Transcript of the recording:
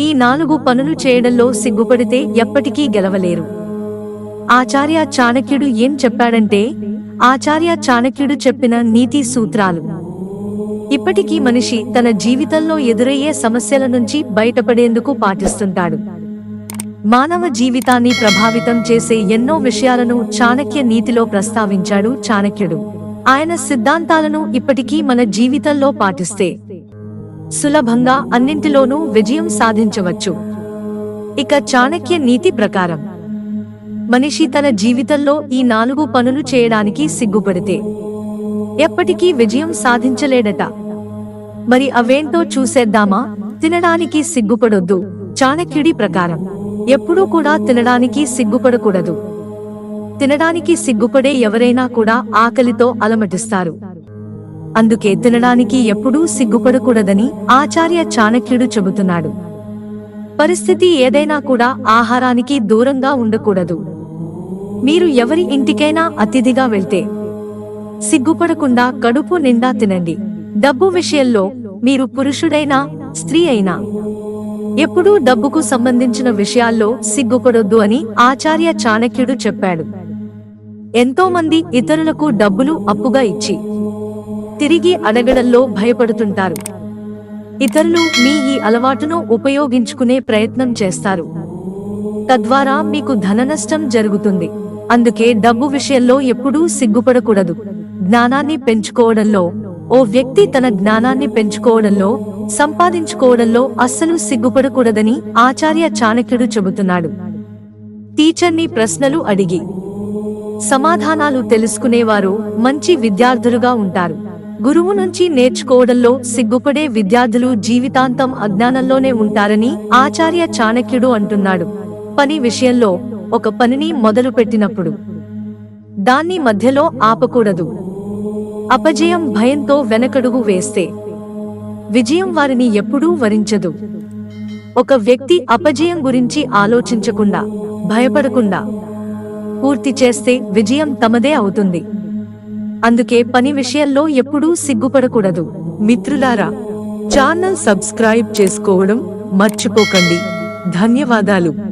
ఈ నాలుగు పనులు చేయడంలో సిగ్గుపడితే ఎప్పటికీ గెలవలేరు. ఆచార్య చాణక్యుడు ఏం చెప్పాడంటే ఆచార్య చాణక్యుడు చెప్పిన నీతి సూత్రాలు. ఇప్పటికీ మనిషి తన జీవితంలో ఎదురయ్యే సమస్యల నుంచి బయటపడేందుకు పాటిస్తుంటాడు. మానవ జీవితాన్ని ప్రభావితం చేసే ఎన్నో విషయాలను చాణక్య నీతిలో ప్రస్తావించాడు చాణక్యుడు. ఆయన సిద్ధాంతాలను ఇప్పటికీ మన జీవితంలో పాటిస్తే సులభంగా అన్నింటిలోనూ విజయం సాధించవచ్చు. ఇక చాణక్య నీతి ప్రకారం మనిషి తన జీవితంలో ఈ నాలుగు పనులు చేయడానికి సిగ్గుపడితే ఎప్పటికీ విజయం సాధించలేడట. మరి అవేంటో చూసేద్దామా? తినడానికి సిగ్గుపడొద్దు. చాణక్యుడి ప్రకారం ఎప్పుడూ కూడా తినడానికి సిగ్గుపడకూడదు. తినడానికి సిగ్గుపడే ఎవరైనా కూడా ఆకలితో అలమటిస్తారు. అందుకే తినడానికి ఎప్పుడూ సిగ్గుపడకూడదని ఆచార్య చాణక్యుడు చెబుతున్నాడు. పరిస్థితి ఏదైనా కూడా ఆహారానికి దూరంగా ఉండకూడదు. మీరు ఎవరి ఇంటికైనా అతిథిగా వెళ్తే సిగ్గుపడకుండా కడుపు నిండా తినండి. డబ్బు విషయంలో మీరు పురుషుడైనా స్త్రీ అయినా ఎప్పుడూ డబ్బుకు సంబంధించిన విషయాల్లో సిగ్గుపడొద్దు అని ఆచార్య చాణక్యుడు చెప్పాడు. ఎంతోమంది ఇతరులకు డబ్బులు అప్పుగా ఇచ్చి తిరిగి అడగడంలో భయపడుతుంటారు. ఇతరులు మీ ఈ అలవాటును ఉపయోగించుకునే ప్రయత్నం చేస్తారు. తద్వారా మీకు ధననష్టం జరుగుతుంది. అందుకే డబ్బు విషయంలో ఎప్పుడూ సిగ్గుపడకూడదు. జ్ఞానాన్ని పెంచుకోవడంలో ఓ వ్యక్తి తన జ్ఞానాన్ని పెంచుకోవడంలో సంపాదించుకోవడంలో అస్సలు సిగ్గుపడకూడదని ఆచార్య చాణక్యుడు చెబుతున్నాడు. టీచర్ని ప్రశ్నలు అడిగి సమాధానాలు తెలుసుకునేవారు మంచి విద్యార్థులుగా ఉంటారు. గురువు నుంచి నేర్చుకోవడంలో సిగ్గుపడే విద్యార్థులు జీవితాంతం అజ్ఞానంలోనే ఉంటారని ఆచార్య చాణక్యుడు అంటున్నాడు. పని విషయంలో ఒక పనిని మొదలు పెట్టినప్పుడు దాన్ని మధ్యలో ఆపకూడదు. అపజయం భయంతో వెనకడుగు వేస్తే విజయం వారిని ఎప్పుడూ వరించదు. ఒక వ్యక్తి అపజయం గురించి ఆలోచించకుండా భయపడకుండా పూర్తి చేస్తే విజయం తమదే అవుతుంది. అందుకే పని విషయంలో ఎప్పుడూ సిగ్గుపడకూడదు. మిత్రులారా ఛానల్ సబ్స్క్రైబ్ చేసుకోవడం మర్చిపోకండి. ధన్యవాదాలు.